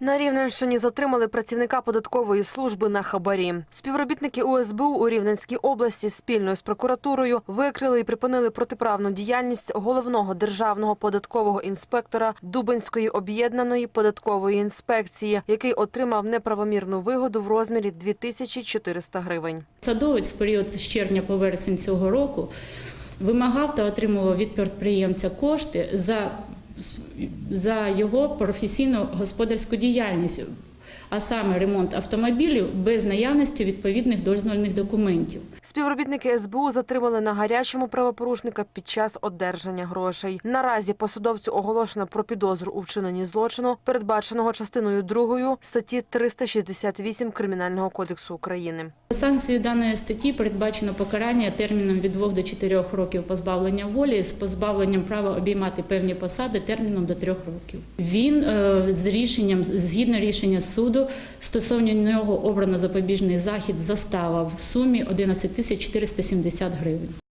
На Рівненщині затримали працівника податкової служби на хабарі. Співробітники УСБУ у Рівненській області спільно з прокуратурою викрили і припинили протиправну діяльність головного державного податкового інспектора Дубинської об'єднаної податкової інспекції, який отримав неправомірну вигоду в розмірі 2400 гривень. Садовець в період з червня по вересень цього року вимагав та отримував від підприємця кошти за, за його професійну господарську діяльність, а саме ремонт автомобілів без наявності відповідних дозвольних документів. Співробітники СБУ затримали на гарячому правопорушника під час одержання грошей. Наразі посадовцю оголошено про підозру у вчиненні злочину, передбаченого частиною 2 статті 368 Кримінального кодексу України. Санкцією даної статті передбачено покарання терміном від 2 до 4 років позбавлення волі з позбавленням права обіймати певні посади терміном до 3 років. Він е, з рішенням, згідно рішення суду, стосовно нього обрано запобіжний захід застава в сумі 11 тисяч 470 гривень.